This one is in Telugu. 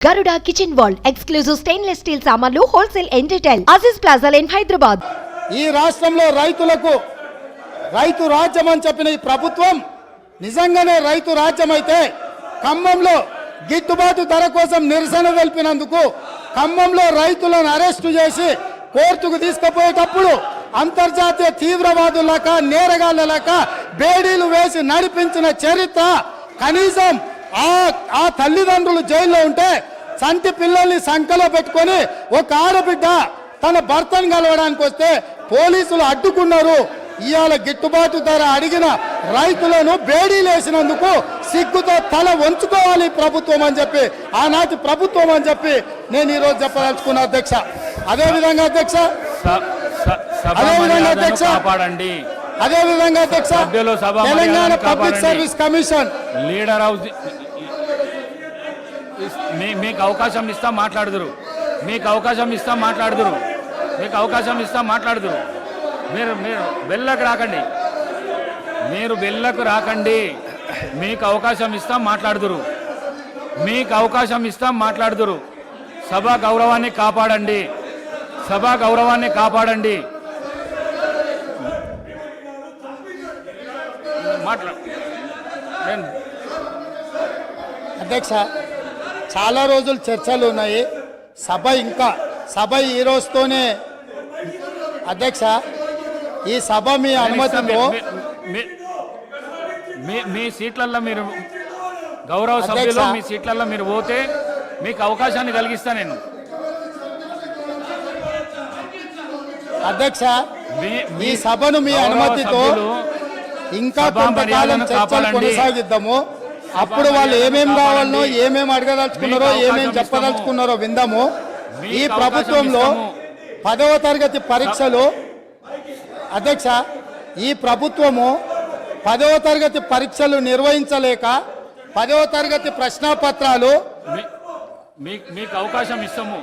Garuda kitchen wall exclusive stainless steel సామాన్లు wholesale and retail Aziz plaza line Hyderabad ఈ రాష్ట్రంలో రైతులకు రైతు రాజ్యం అని చెప్పిన ఈ ప్రభుత్వం నిజంగానే రైతు రాజ్యం అయితే ఖమ్మంలో గిట్టుబాటు ధర కోసం నిరసన తెలిపినందుకు ఖమ్మంలో రైతులను అరెస్టు చేసి కోర్టుకు తీసుకుపోయేటప్పుడు అంతర్జాతీయ తీవ్రవాదులక నేరగాళ్ళలక బేడీలు వేసి నడిపించిన చరిత్ర కనీసం ఆ ఆ తల్లిదండ్రులు జైల్లో ఉంటే చంటి పిల్లల్ని సంకలో పెట్టుకొని ఒక ఆడబిడ్డ తన భర్తను కలవడానికి వస్తే పోలీసులు అడ్డుకున్నారు. ఇవాళ గిట్టుబాటు ధర అడిగిన రైతులను బేడీలేసినందుకు సిగ్గుతో తల వంచుకోవాలి ప్రభుత్వం అని చెప్పి ఆనాటి ప్రభుత్వం అని చెప్పి నేను ఈరోజు చెప్పదలుచుకున్నా అధ్యక్ష. అదే విధంగా అధ్యక్ష? స- స- సభ అదే విధంగా మర్యాదను అధ్యక్ష. కాపాడండి. అదే విధంగా అధ్యక్ష? Telangana public. Service commission. Leader మీకు అవకాశం ఇస్తా మాట్లాడుదురు. మీకు అవకాశం ఇస్తా మాట్లాడుదురు. మీకు అవకాశం ఇస్తా మాట్లాడుదురు. మీరు మీరు బెల్లకు రాకండి. మీరు బెల్లకు రాకండి. మీకు అవకాశం ఇస్తా మాట్లాడుదురు. మీకు అవకాశం ఇస్తా మాట్లాడుదురు. సభ గౌరవాన్ని కాపాడండి. సభ గౌరవాన్ని కాపాడండి. మాట్లా అధ్యక్ష చాలా రోజులు చర్చలు ఉన్నాయి సభ ఇంకా సభ ఈ రోజుతోనే అధ్యక్ష ఈ సభ మీ అనుమతితో మీ- సీట్లల్లో మీరు గౌరవ సభ్యులు. మీ సీట్లలో మీరు పోతే మీకు అవకాశాన్ని కలిగిస్తా నేను అధ్యక్ష మీ- ఈ సభను మీ అనుమతితో ఇంకా కొంతకాలం చర్చలు. కొనసాగిద్దాము అప్పుడు వాళ్ళు మర్యాదను ఏమేం కావాలనో కాపాడండి. ఏమేం అడగదలుచుకున్నారో మీకు ఏమేం అవకాశం చెప్పదలుచుకున్నారో విందాము ఈ ప్రభుత్వంలో. పదవ తరగతి పరీక్షలు అధ్యక్ష ఈ ప్రభుత్వము పదవ తరగతి పరీక్షలు నిర్వహించలేక పదవ తరగతి ప్రశ్నాపత్రాలు మీకు అవకాశం ఇస్తాము